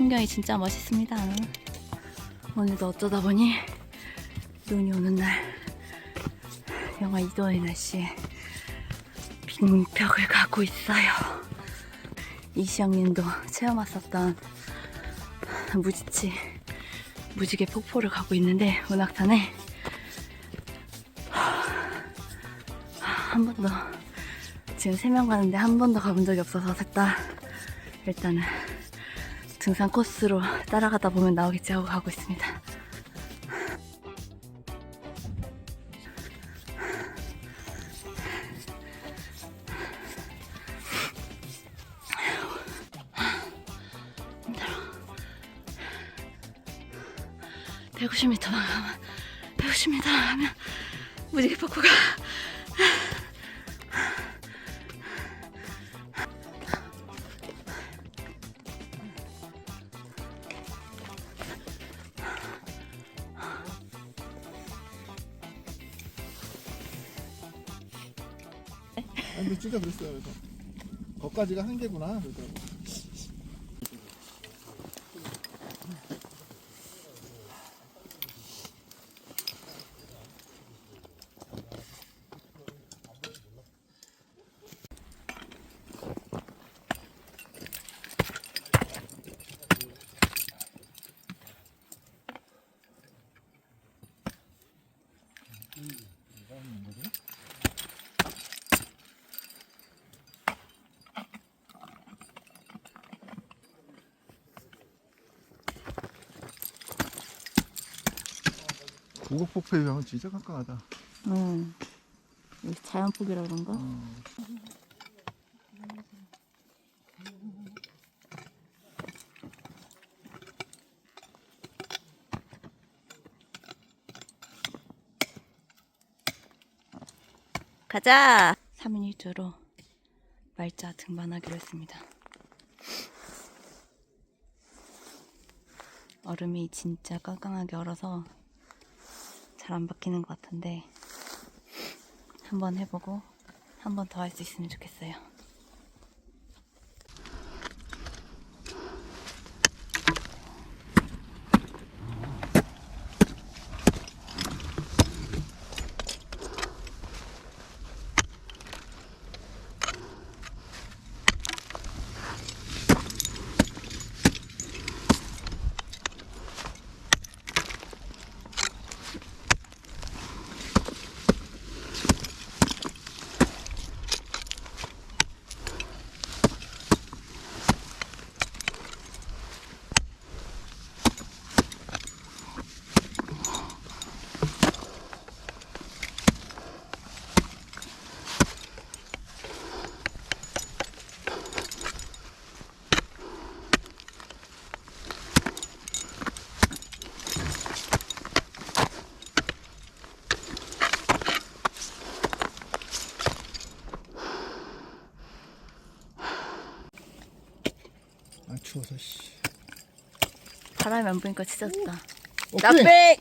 풍경이 진짜 멋있습니다. 오늘도 어쩌다 보니 눈이 오는 날 영하 2도의 날씨에 빙벽을 가고 있어요. 이시영님도 체험 왔었던 무지치 무지개 폭포를 가고 있는데 운악산에 한 번도 지금 세 명 가는데 한 번도 가본 적이 없어서 셋다 일단은 등산 코스로 따라가다 보면 나오겠지 하고 가고 있습니다. 힘들어. 150m만 가면 150m 하면 무지개 폭포가 아니 근데 진짜 그랬어요. 그래서 거기까지가 한계구나 그러더라고 우곡폭포에 가면 진짜 깜깜하다 응. 자연 폭이라 그런가? 가자! 3인 1조로 말자 등반하기로 했습니다. 얼음이 진짜 깜깜하게 얼어서 잘안 박히는 것 같은데 한번 해보고 한 번 더 할 수 있으면 좋겠어요. 추워서 씨 바람이 안 부니까 진짜 좋다. 어, 뺑! 나빼!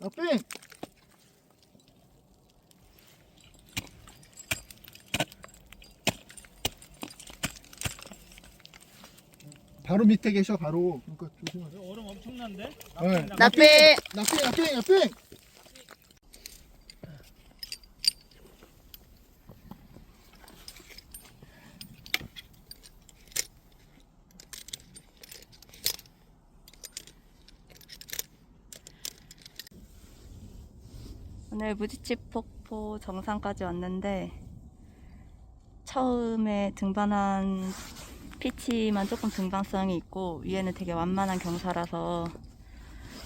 아 뺑! 바로 밑에 계셔 바로 그러니까 조심하세요 얼음 엄청난데? 네. 나빼! 나뺑 나뺑 나뺑 오늘 무지치 폭포 정상까지 왔는데 처음에 등반한 피치만 조금 등반성이 있고 위에는 되게 완만한 경사라서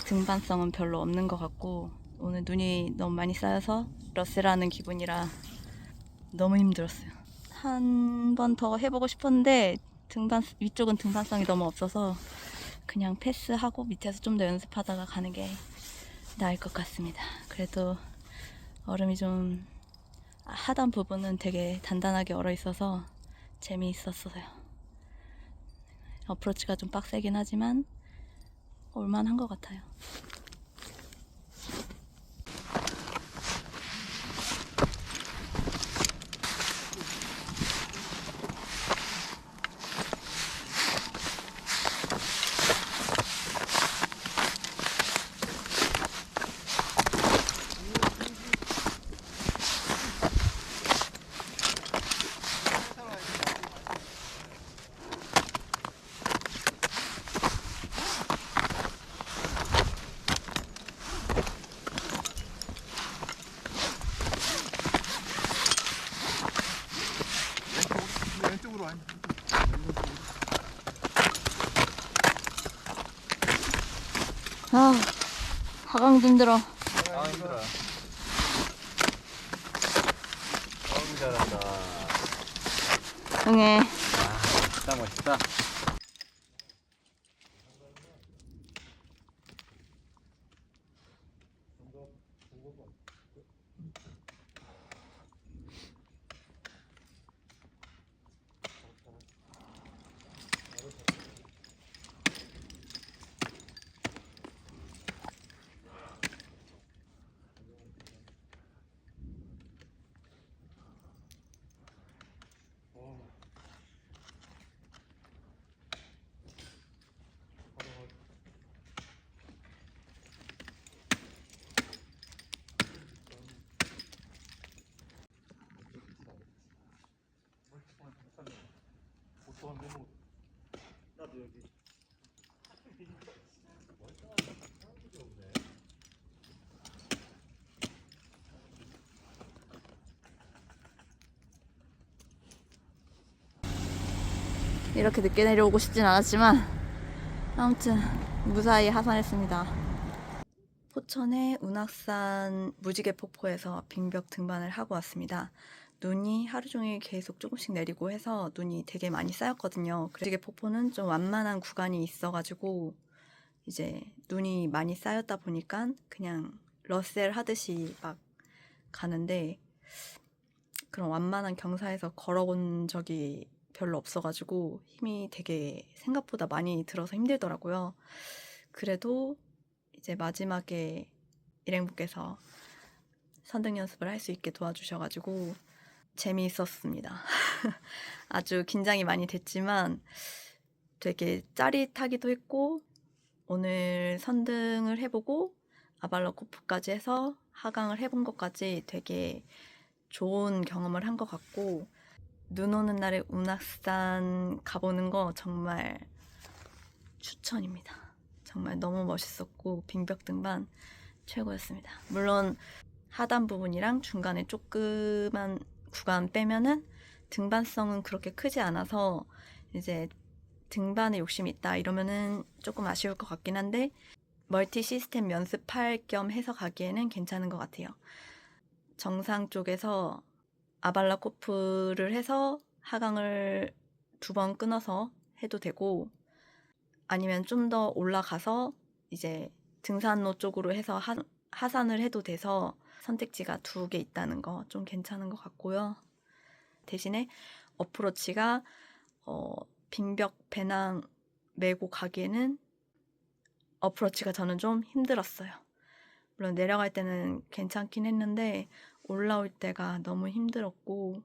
등반성은 별로 없는 것 같고 오늘 눈이 너무 많이 쌓여서 러스라는 기분이라 너무 힘들었어요. 한 번 더 해보고 싶었는데 등반 위쪽은 등반성이 너무 없어서 그냥 패스하고 밑에서 좀 더 연습하다가 가는 게 나을 것 같습니다. 그래도 얼음이 좀 하단 부분은 되게 단단하게 얼어 있어서 재미있었어요. 어프로치가 좀 빡세긴 하지만 올만한 것 같아요. 하강 힘들어. 아 힘들어. 너무 잘한다. 응애. 아 멋있다 멋있다. 이렇게 늦게 내려오고 싶진 않았지만 아무튼 무사히 하산했습니다. 포천의 운악산 무지개 폭포에서 빙벽 등반을 하고 왔습니다. 눈이 하루 종일 계속 조금씩 내리고 해서 눈이 되게 많이 쌓였거든요. 무지개 폭포는 좀 완만한 구간이 있어가지고 이제 눈이 많이 쌓였다 보니까 그냥 러셀 하듯이 막 가는데 그런 완만한 경사에서 걸어본 적이 별로 없어가지고 힘이 되게 생각보다 많이 들어서 힘들더라고요. 그래도 이제 마지막에 일행분께서 선등 연습을 할 수 있게 도와주셔가지고 재미있었습니다. 아주 긴장이 많이 됐지만 되게 짜릿하기도 했고 오늘 선등을 해보고 아발라코프까지 해서 하강을 해본 것까지 되게 좋은 경험을 한 것 같고 눈 오는 날에 운악산 가보는 거 정말 추천입니다. 정말 너무 멋있었고 빙벽 등반 최고였습니다. 물론 하단 부분이랑 중간에 조그만 구간 빼면은 등반성은 그렇게 크지 않아서 이제 등반에 욕심이 있다 이러면은 조금 아쉬울 것 같긴 한데 멀티 시스템 연습할 겸 해서 가기에는 괜찮은 것 같아요. 정상 쪽에서 아발라 코프를 해서 하강을 두 번 끊어서 해도 되고 아니면 좀 더 올라가서 이제 등산로 쪽으로 해서 하, 하산을 해도 돼서 선택지가 두 개 있다는 거 좀 괜찮은 것 같고요. 대신에 어프로치가 어, 빙벽 배낭 메고 가기에는 어프로치가 저는 좀 힘들었어요. 물론 내려갈 때는 괜찮긴 했는데 올라올 때가 너무 힘들었고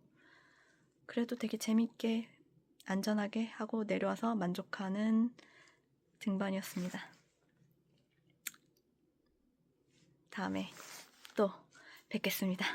그래도 되게 재밌게 안전하게 하고 내려와서 만족하는 등반이었습니다. 다음에 또 뵙겠습니다.